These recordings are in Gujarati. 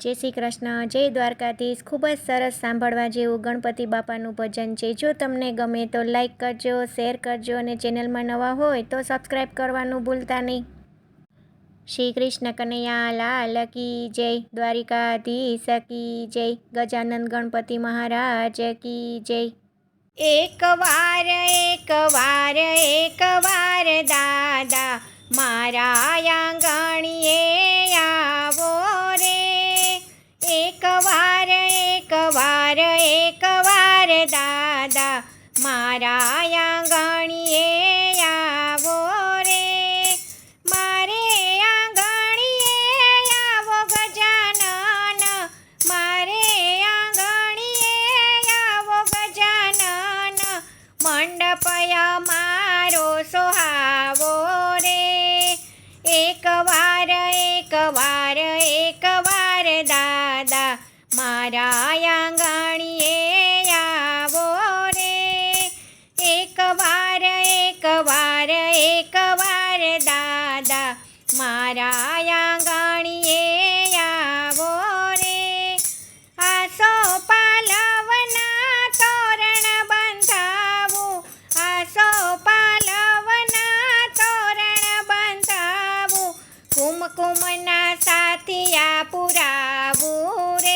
જય શ્રી કૃષ્ણ, જય દ્વારકાધીશ. ખૂબ જ સરસ સાંભળવા જેવું ગણપતિ બાપાનું ભજન છે. જો તમને ગમે તો લાઇક કરજો શેર કરજો અને ચેનલમાં નવા હોય તો સબસ્ક્રાઈબ કરવાનું ભૂલતા નહીં. શ્રી કૃષ્ણ કનૈયા, લાલ કી જય. દ્વારિકાધીશ કી જય. ગજાનંદ ગણપતિ મહારાજ કી જય. એક વાર એક વાર એક વાર, દાદા, મારા આંગણીએ આવો મંડપય મારો સોહાવો રે. એક વાર એક વાર એક વાર દાદા મારા આંગણીએ આવો રે. એક વાર એક વાર એક વાર દાદા મારા આંગણીએ કુમકુમના સાથિયા પુરાવું રે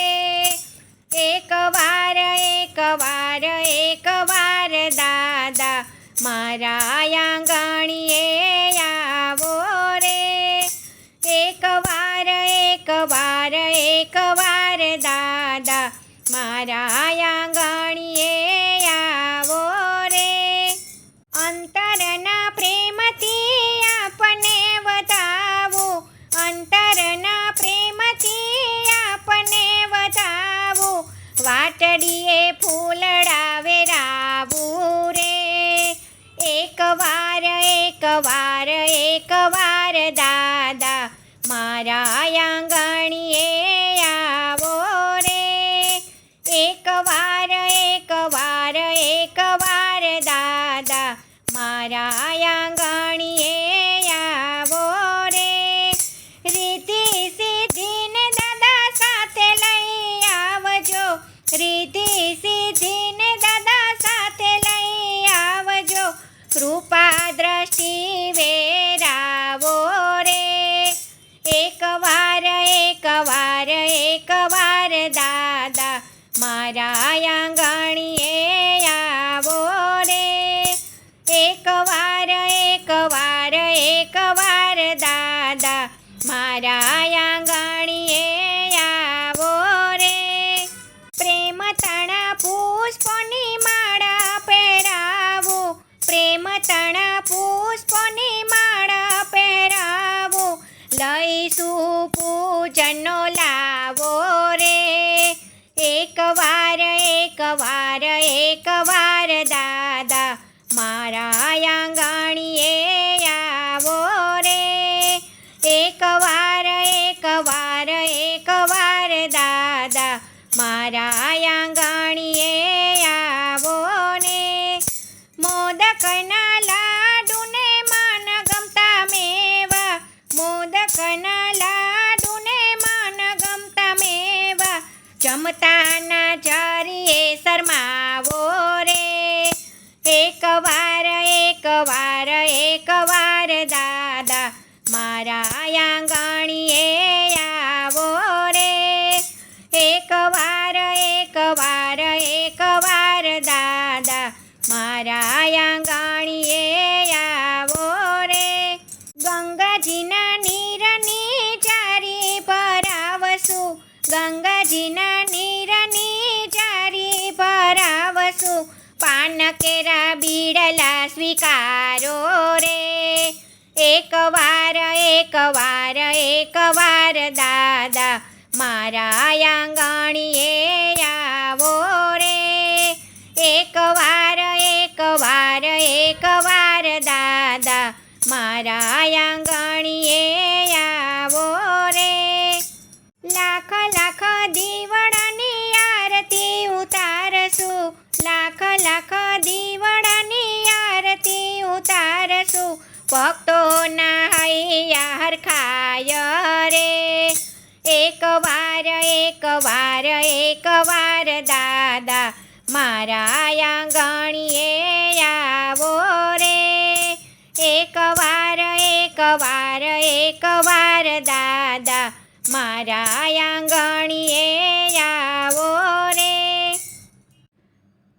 એક વાર એક વાર એક વાર દાદા મારા આંગણીએ આવો રે. એક વાર એક વાર એક વાર દાદા મારા આંગણીએ વાટડીએ ફૂલડાવે રાવું રે એક વાર એક વાર દાદા મારા આંગણીએ આવો રે. એક વાર એક વાર દાદા મારા આંગણીએ રીતિ સિદ્ધિને દાદા સાથે લઈ આવજો. કૃપા દ્રષ્ટિ લઈશું પૂજનનો લાવો રે. એક વાર એક વાર એક વાર દાદા મારા આંગણીએ આવો રે. એક વાર એક વાર એક વાર દાદા મારા આંગણીએ જમતાના જરીએ શરમાવો રે. એક વાર પાન કેરા બીડલા સ્વીકારો રે. એક વાર એક વાર એક વાર દાદા મારા આંગણીએ આવો રે. એક વાર એક વાર એક વાર દાદા મારા આંગણીએ આવો રે. લાખ લાખ દીવડાની લાખ દીવડાની આરતી ઉતારશું. ભક્તોના હૈયા ખાય રે. એક વાર એક વાર એક વાર દાદા મારા આંગણીએ આવો રે. એક વાર એક વાર એક વાર દાદા મારા આંગણીએ આવો